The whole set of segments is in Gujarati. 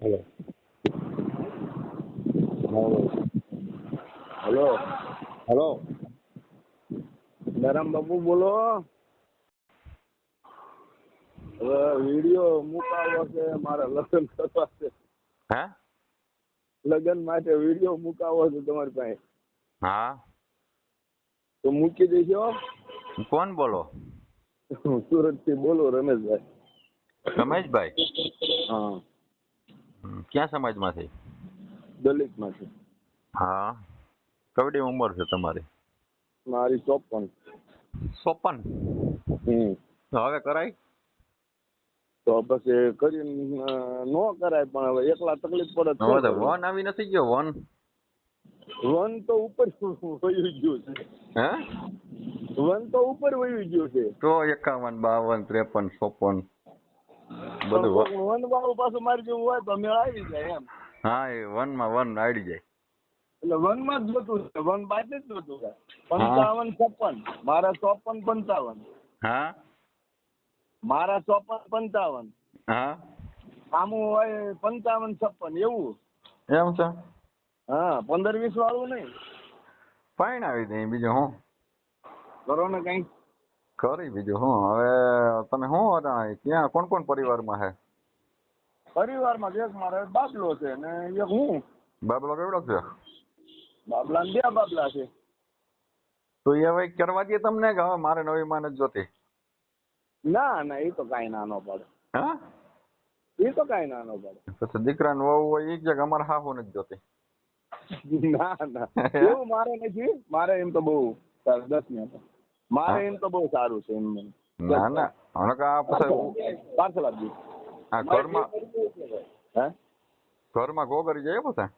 હલો હલો હલો નરમ બાપુ બોલો હવે વીડિયો મુકાવો છે મારે લગ્ન કરવા છે. હે? લગ્ન માટે વીડિયો મુકાવો છે તમારી પાસે. હા. તો મૂકી દેજો કોણ બોલો? સુરતથી બોલો રમેશભાઈ. રમેશભાઈ? હા. ક્યાં સમાજમાંથી? દલિતમાંથી હા. કવડી ઉંમર છે તમારી? મારી ચોપન. ચોપન? હવે કરાય? તો પછી કરીને અ, નો કરાય પણ હવે એકલા તકલીફ પડે વન આવી નથી ગયો વન? વન તો ઉપર વયું ગયું છે. હે? વન તો ઉપર વયું ગયું છે. તો એકાવન બાવન ત્રેપન ચોપન. બધું વન વાળું પાછું મારી જેવું હોય તો મેળ આવી જાય એમ. હા એ વનમાં વન આવી જાય. એટલે વનમાં જ જોતું છે. વન બાદ જ જોતું છે. પંચાવન છપ્પન. મારા ચોપન પંચાવન. હા? મારા ચોપન પંચાવન. હા? આમું હોય પંચાવન છપ્પન. એવું? એમ છે? હા પંદર વીસ વાળું નહીં. પાણી આવી દે બીજું હું? કરો ને કઈ કરી બીજું હું હવે તમે શું હતા ક્યાં? કોણ કોણ પરિવારમાં હે? પરિવારમાં જે મારે બાબલો છે ને એક હું. બાબલો કેવડો છે? બાબલા ને બે બાબલા છે. તો એ હવે કરવા દે તમને કે હવે મારે નવી માં નથી જોતી? ના ના એ તો કાંઈ નાનો પડે. હા? એ તો કાંઈ નાનો પડે. પછી દીકરાને વહુ હોય એ જગ્યા અમારે હાહુ નથી જોતી. ના ના. એવું મારે નથી. મારે એમ તો બહુ દસ ને મારે એમ તો બહુ સારું છે એમ ના ના. હવે કે આ પાર્સલ આપજો. હા ઘરમાં હે? ઘરમાં ગોગરી જાય પછી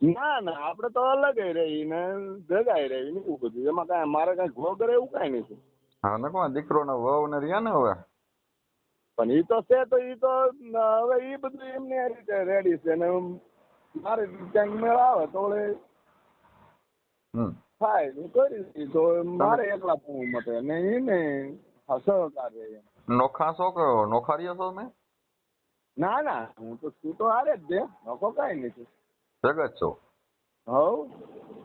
ના ના. આપણે તો અલગ રહી ને ભેગા રહી ને એવું બધું. એમાં કાંઈ મારે કાંઈ ઘોગર એવું કાંઈ નથી. હા ને કોણ? દીકરો ને વહુ ને રહ્યા ને હવે? પણ એ તો છે તો એ તો હવે એ બધું એમની આ રીતે રેડી છે ને મારે ક્યાંક મેળ આવે તો હમ. થાય તો કરી તો મારે એકલા પણ મતે. ને એને સહકાર રહે નોખા છો કયો નોખારીઓ છો તમે? ના ના હું તો તું તો હારે જ છે. નખો કાઈ નથી જગત છો. હવ.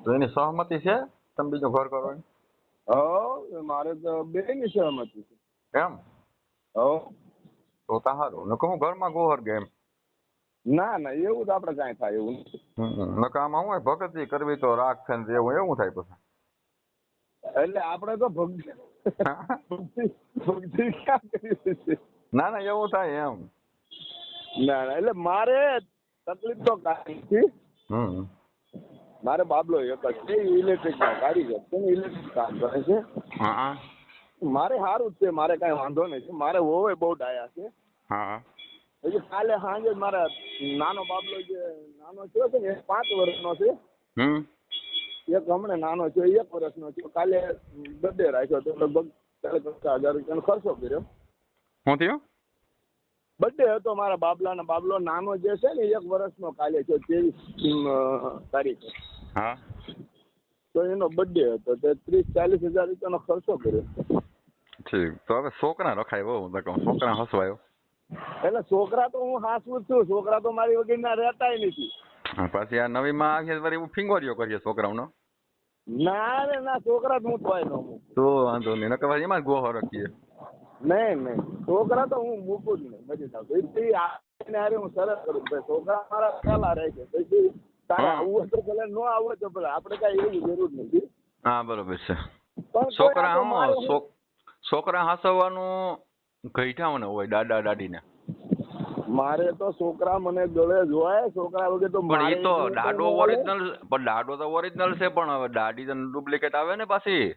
તો એની સહમતિ છે? તમે બીજું ઘર કરો? હવ મારે તો બે ની સહમતી છે. એમ? હવ. તો તારું. ને કહું હું ઘરમાં ગોહર ગેમ ના ના એવું તો આપણે કાંઈ થાય એવું નથી. નકર આમાં હું હોય ભગતજી કરવી તો રાખ છે ને એવું એવું થાય પછી. એટલે આપણે તો ભક્તિ ભક્તિ ક્યાં કરી છે ના ના એવું થાય એમ. ના ના એટલે મારે તકલીફ તો કાઢી નથી. હમ મારે બાબલો એક જ છે ઇલેક્ટ્રિક નો કારીગર છે ઇલેક્ટ્રિક કામ કરે છે. હા મારે સારું જ છે મારે કઈ વાંધો નહીં. મારે હોવે બહુ ડાયા છે. હા. હજી કાલે સાંજે મારા નાનો બાબલો જે નાનો થયો છે ને એ પાંચ વર્ષનો છે. એક હમણાં નાનો છે એક વર્ષનો છે કાલે બર્થડે રાખ્યો તો લગભગ ચાલીસ પચાસ હજાર રૂપિયાનો ખર્ચો કર્યો. શું થયો? બર્થડે હતો મારા બાબલાનો. બાબલો નાનો જે છે ને એક વર્ષનો કાલે છે ત્રેવીસ તારીખે. હા. તો એનો બર્થડે હતો તે ત્રીસ ચાલીસ હજાર રૂપિયાનો ખર્ચો કર્યો. ઠીક. તો હવે છોકરા રખાય બહુ હું તો કહું છોકરા હસવાયો. એટલે છોકરા તો હું હાસવું છું. છોકરા તો મારી વગરના રહેતા નથી. પછી આ નવી માં આવીએ વળી એવું ફિંગોરિયો કરીએ છોકરાઓનો? ના રે ના છોકરા જ હું ન તો વાંધો નહીં. નકર પછી એમાં ગોહો રાખીએ. નહીં નહીં. છોકરા તો હું મૂકું જ નહીં. બધી થાવ એટલે આને હું સરસ કરું. ભાઈ છોકરા મારા પહેલા રહે છે. પછી તારે હા. તો ભલે ન આવું તો ભલે. આપણે કાંઈ એવી જરૂર નથી. હા બરોબર છે. છોકરા હું છોકરા હસવાનું ગઈઠાઓને હોય દાદા દાદીને? મારે તો છોકરા મને ગળે જોવાય છોકરા વગર તો પણ એ તો દાડો ન. ઓરિજિનલ પણ દાડો તો ઓરિજિનલ છે પણ હવે દાડી તો ડુપ્લિકેટ આવે ને પાછી.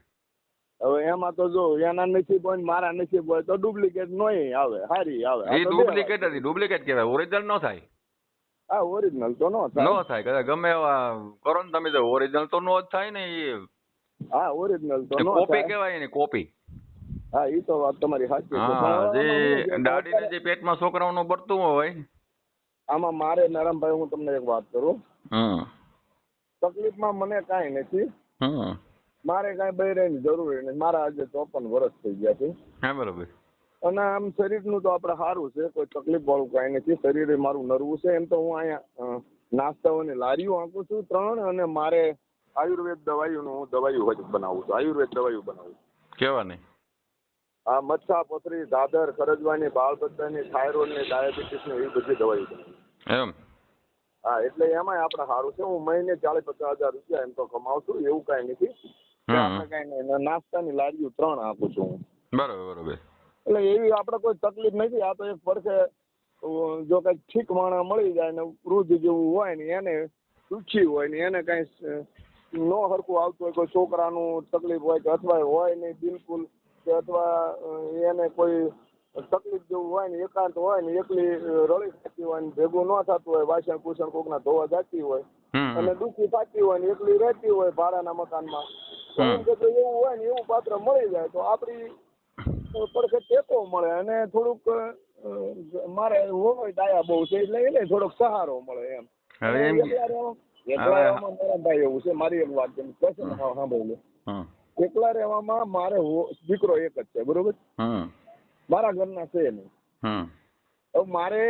હવે એમાં તો જો એના નસીબ હોય મારા નસીબ હોય તો ડુપ્લિકેટ નોય આવે હારી આવે. એ ડુપ્લિકેટ હતી ડુપ્લિકેટ કહેવાય ઓરિજિનલ ન થાય. હા ઓરિજિનલ તો નો થાય થાય. થાય કદાચ ગમે એવા કરો ને તમે તો ઓરિજિનલ તો નો જ થાય ને એ. હા ઓરિજિનલ તો નો કોપી કહેવાય ને કોપી હા એ તો વાત તમારી સાચી છે. હા જે દાડીને જે પેટમાં છોકરાઓનું બળતું હોય. આમાં મારે નરમભાઈ હું તમને એક વાત કરું. તકલીફમાં મને કાંઈ નથી. મારે કાંઈ બૈરાની જરૂર નથી. મારા આજે ચોપન વર્ષ થઈ ગયા છે. હા બરોબર. અને આમ શરીરનું તો આપણે સારું છે. કોઈ તકલીફ વાળું કાંઈ નથી. શરીર મારું નરવું છે. એમ તો હું અહીંયા નાસ્તાઓની લારીઓ આંકું છું ત્રણ અને મારે આયુર્વેદ દવાઈઓનું હું દવાઈઓ બનાવું છું. આયુર્વેદ દવાઈઓ બનાવું છું. કેવા નહીં આ મચ્છા પથરી દાદર ખરજવાની બાળબચ્ચાની ડાયાબિટીસ ને એવી બધી બનાવું એમ? હા એટલે એમાં આપણે સારું છે. હું મહિને ચાલીસ પચાસ હજાર રૂપિયા એમ તો કમાઉં છું એવું કાંઈ નથી. આપણે કાંઈ નાસ્તાની લારીઓ ત્રણ આપું છું હું. બરોબર બરોબર. એટલે એવી આપણે કોઈ તકલીફ નથી આ તો એક પડખે જો કઈ ઠીક માણા મળી જાય ને વૃદ્ધ જેવું હોય ને એને રૂચિ હોય ને એને કઈ નો હરખું આવતું હોય કોઈ છોકરાનું તકલીફ હોય કે અથવા હોય નહીં બિલકુલ કે અથવા એને કોઈ તકલીફ જેવું હોય ને એકાંત હોય ને એકલી રળી થતી હોય ને ભેગું ન થતું હોય વાસણ કુસણ કોકના ધોવા જતી હોય અને દુઃખી થતી હોય ને એકલી રહેતી હોય ભાડાના મકાનમાં એવું હોય ને એવું પાત્ર મળી જાય તો આપણી પડખે ટેકો મળે અને થોડુંક મારે હોય દાયા બહુ છે એટલે એને થોડોક સહારો મળે એમ. હવે એમ એવું છે મારી એક વાત છે એકલા રહેવામાં મારે દીકરો એક જ છે બરોબર? મારા ઘરના છે નહીં. હવે મારે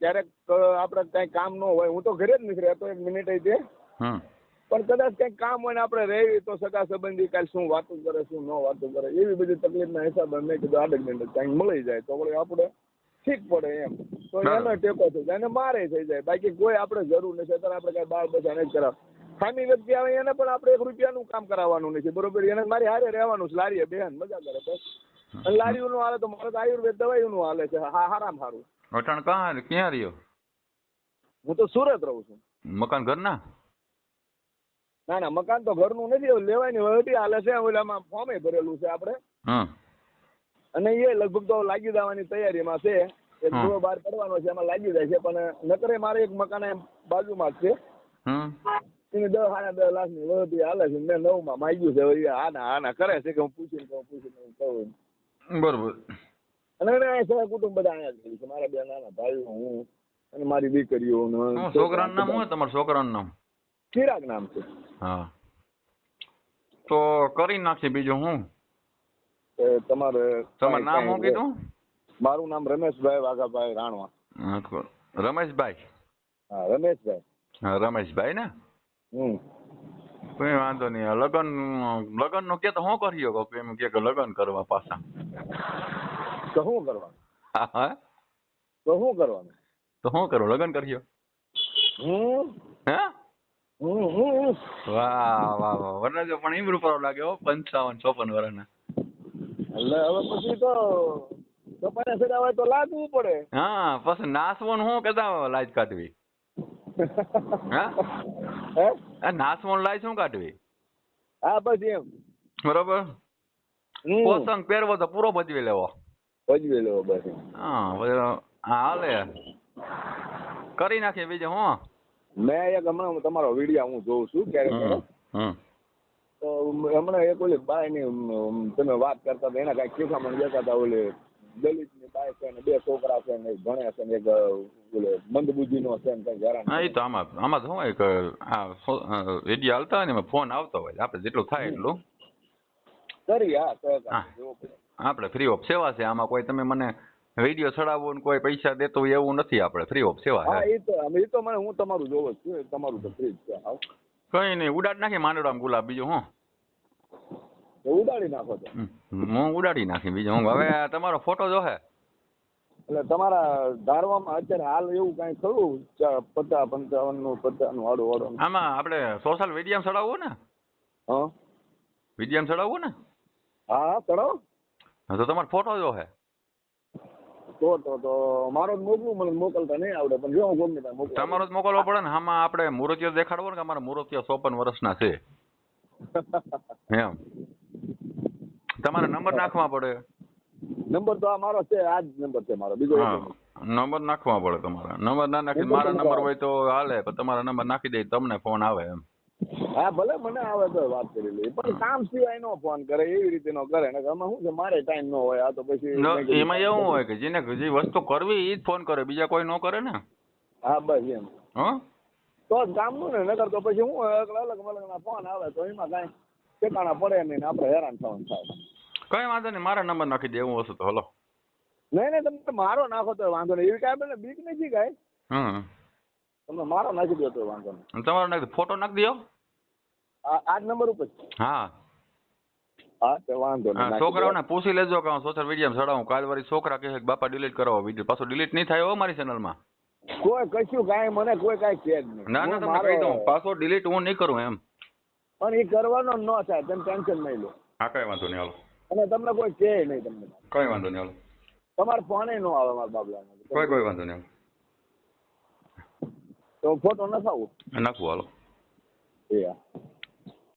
ક્યારેક આપણે કઈ કામ ન હોય હું તો ઘરે જ નથી રહેતો એક મિનિટ તે પણ કદાચ કઈ કામ હોય ને આપણે રહેવી તો સગા સંબંધી કાલ શું વાતું કરે શું ન વાતું કરે એવી બધી તકલીફના હિસાબે મેં કીધું આડક મિનિટ કઈ મળી જાય. તો વળી આપણે ઠીક પડે એમ. તો એનો ટેકો થઈ જાય અને મારે થઈ જાય. બાકી કોઈ આપણે જરૂર નથી. અત્યારે આપણે કઈ બાળ બધા નથી કરાવ ખામી વ્યક્તિ આવે એને પણ આપણે એક રૂપિયાનું કામ કરાવવાનું નથી બરોબર? એને મારી હારે રહેવાનું છે. લારીએ બેન મજા કરે બસ. અને લારીઓનું હાલે તો મારે તો આયુર્વેદ દવાઈઓનું હાલે છે. હા હારામ હારું અટાણ કાં ક્યાં રહ્યો? હું તો સુરત રહું છું. મકાન ઘરના? ના ના મકાન તો ઘરનું નથી. હવે લેવાની વહીવટી હાલે છે. ઓલામાં ફોર્મે ભરેલું છે આપણે. અને એ લગભગ તો લાગી જવાની તૈયારીમાં છે. એક. ગૃહ બહાર પડવાનો છે. એમાં લાગી જાય છે. પણ નકરે મારે એક મકાન એમ બાજુમાં જ છે. એને દસ સાડા દસ લાખની વહીવટી હાલે છે મેં નવમાં માંગ્યું છે આના આના કરે છે કે હું પૂછીને કહું પૂછીને હું કહું બરોબર. અને એને આ સહ કુટુંબ બધા અહીંયા જ છે. મારા બે નાના ભાઈઓ હું અને મારી દીકરીઓ ને છોકરાનું નામ શું તમારા છોકરાનું નામ? ચિરાગ નામ છે. હા. તો કરી નાખશે બીજું હું? તમારે તમારું નામ શું કીધું? મારું નામ રમેશભાઈ વાઘાભાઈ રાણવા. રમેશભાઈ. હા રમેશભાઈ. હા રમેશભાઈ ને? હમ. કોઈ વાંધો નહીં. લગન લગનનું કે તો શું કરી શકો? એમ કે લગન કરવા પાછા. તો શું કરવાનું? હા, હા. તો શું કરવાનું? તો શું કરો? લગન કર્યો હમ. હે? વાહ વાહ વાહ. વરરાજો પણ એમ પર લાગે હો પંચાવન ચોપન વર્ષના એટલે હવે પછી તો કપાને સજાવાય તો લાદવું પડે. હા પછી નાસવાનું હું કેતા લાજ કાઢવી. હા? હે? આ નાસવાનું લાય શું કાઢવી? હા બસ એમ. બરોબર? પોસંગ પહેરવો તો પૂરો ભજવી લેવો. ભજવી લેવો બસ હા હાલે. કરી નાખે બીજે હું. મેં એક હમણાં તમારો વીડિયો હું જોઉં છું ક્યારેક તો હમણાં એક ઓલી બાયની તમે વાત કરતા હતા એના કાંઈક શીખામણ દેતા હતા ઓલી દલિતની બાય છે ને બે છોકરા છે ને ભણે છે ને એક મંદબુદ્ધિ નો છે ને કંઈક હેરાન હા એ તો આમાં આમાં શું હોય કે આ વીડિયો હાલતા હોય ને એમાં ફોન આવતો હોય આપણે જેટલું થાય એટલું. કરી હા. આપણે ફ્રી ઓફ સેવા છે આમાં કોઈ તમે મને વીડિયો ચડાવવો ને કોઈ પૈસા દેતો હોય એવું નથી આપણે ફ્રી ઓફ સેવા હા એ તો એ તો મને હું તમારું જોવું છું તમારું તો ફ્રી જ છે કઈ નહીં ઉડાડ નાખી માંડવામાં ગુલાબ બીજું હું. તો ઉડાડી નાખો તો. હું ઉડાડી નાખી બીજો. હું હવે તમારો ફોટો જો હે એટલે તમારા ધારવામાં અત્યારે હાલ એવું કાંઈ ખરું? પચાસ પંચાવનનું પચાસનું વાળું વાળું આમાં આપણે સોશિયલ મીડિયામાં ચડાવવું ને? હા? મીડિયામાં ચડાવવું ને? હા ચડાવો. હા, તો તમારો ફોટો તો તો તો મારો જ મોકલું મને મોકલતા નહીં આવડે પણ જો ગમે ત્યાં મોકલું. તમારો જ મોકલવો પડે ને આમાં આપણે મૂર્તિઓ દેખાડવો ને કે અમારા મૂર્તિઓ ચોપન વર્ષના છે? એમ. તમારે નંબર નાખવા પડે. નંબર તો આ મારો છે આ જ નંબર છે મારો બીજો. નંબર. નાખવા પડે તમારા. નંબર ના નાખી મારા નંબર હોય તો હાલે પણ તમારા નંબર નાખી દે તમને ફોન આવે એમ. હા ભલે મને આવે તો વાત કરી લઈએ પણ કામ સિવાય નો ફોન કરે એવી રીતે નો કરે. ને આમાં શું છે મારે ટાઈમ નો હોય આ તો પછી એમાં એવું હોય કે જેને જે વસ્તુ કરવી એ જ ફોન કરે બીજા કોઈ નો કરે ને? હા બસ એમ. હા? તો જ કામનું ને નકર તો પછી હું અલગ અલગ ના ફોન આવે તો એમાં કાંઈ ઠેકાણા પડે નહીં આપણે હેરાન થવાનું થાય. કઈ વાંધો નહીં મારા નંબર નાખી દે એવું હશે તો હલો. નહીં નહીં તમે મારો નાખો તો વાંધો નહીં. એવી કાંઈ મને બીક નથી કાંઈ. હમ. તમે મારો નાખી દો તો વાંધો નહીં. તમારો નાખી ફોટો નાખી દો આ નંબર ઉપર હા. હા તો વાંધો નહીં છોકરાઓને પૂછી લેજો કે હું સોશિયલ મીડિયામાં ચડાવું કાલ વારી છોકરા કહે કે બાપા ડિલીટ કરાવો વીડિયો પાછો ડિલીટ નહીં થાય હો મારી ચેનલમાં કોઈ કશું કાંઈ મને કોઈ કાંઈ છે જ નહીં. ના ના તમને કહી દઉં. પાછો ડિલીટ હું નહીં કરું એમ. પણ એ કરવાનો ન થાય તમે ટેન્શન નહીં લો. હા કઈ વાંધો નહીં હાલો. અને તમને કોઈ કહે નહીં તમને. કઈ વાંધો નહીં તમારે પાણી નો આવે મારા બાબલા કોઈ કોઈ વાંધો નહીં તો ફોટો નખાવું. નખવું હાલો. એ